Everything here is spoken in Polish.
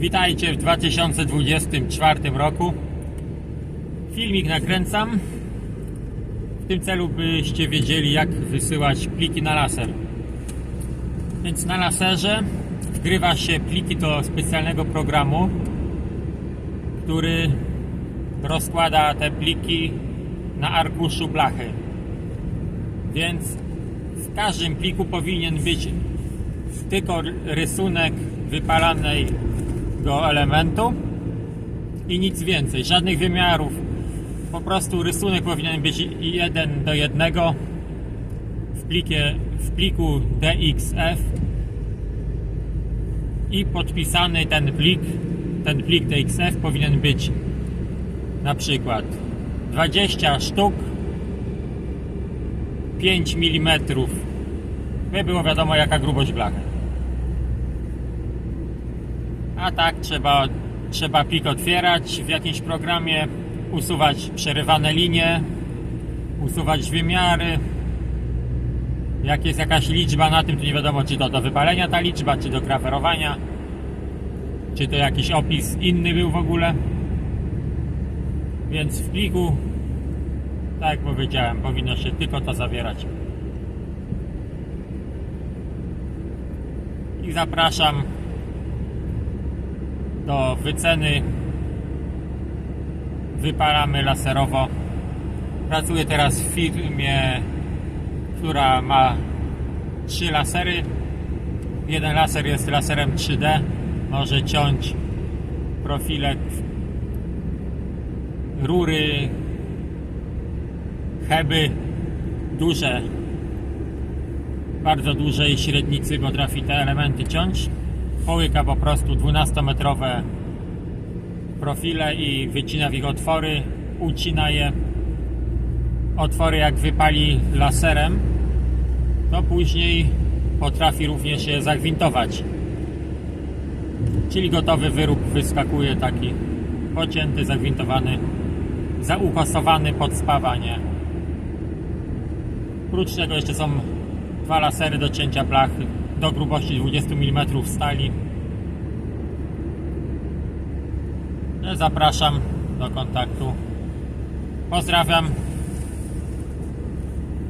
Witajcie w 2024 roku. Filmik nakręcam w tym celu, byście wiedzieli, jak wysyłać pliki na laser. Więc na laserze wgrywa się pliki do specjalnego programu, który rozkłada te pliki na arkuszu blachy. Więc w każdym pliku powinien być tylko rysunek wypalanego elementu i nic więcej, żadnych wymiarów. Po prostu rysunek powinien być jeden do jednego w, plikie, w pliku DXF i podpisany ten plik, ten plik DXF powinien być na przykład 20 sztuk 5 mm by było wiadomo jaka grubość blachy a tak trzeba, trzeba plik otwierać w jakimś programie usuwać przerywane linie usuwać wymiary. Jak jest jakaś liczba na tym to nie wiadomo czy to do wypalenia ta liczba czy do grawerowania czy to jakiś opis inny był w ogóle. Więc w pliku tak jak powiedziałem powinno się tylko to zawierać i zapraszam do wyceny. Wypalamy laserowo. Pracuję teraz w firmie która ma trzy lasery. Jeden laser jest laserem 3D może ciąć profile rury heby duże bardzo dużej średnicy potrafi te elementy ciąć połyka po prostu 12-metrowe profile i wycina w ich otwory ucina je. Otwory jak wypali laserem to później potrafi również je zagwintować. Czyli gotowy wyrób wyskakuje taki pocięty, zagwintowany zaukosowany pod spawanie. Oprócz tego jeszcze są dwa lasery do cięcia blachy do grubości 20 mm stali. Zapraszam do kontaktu. Pozdrawiam.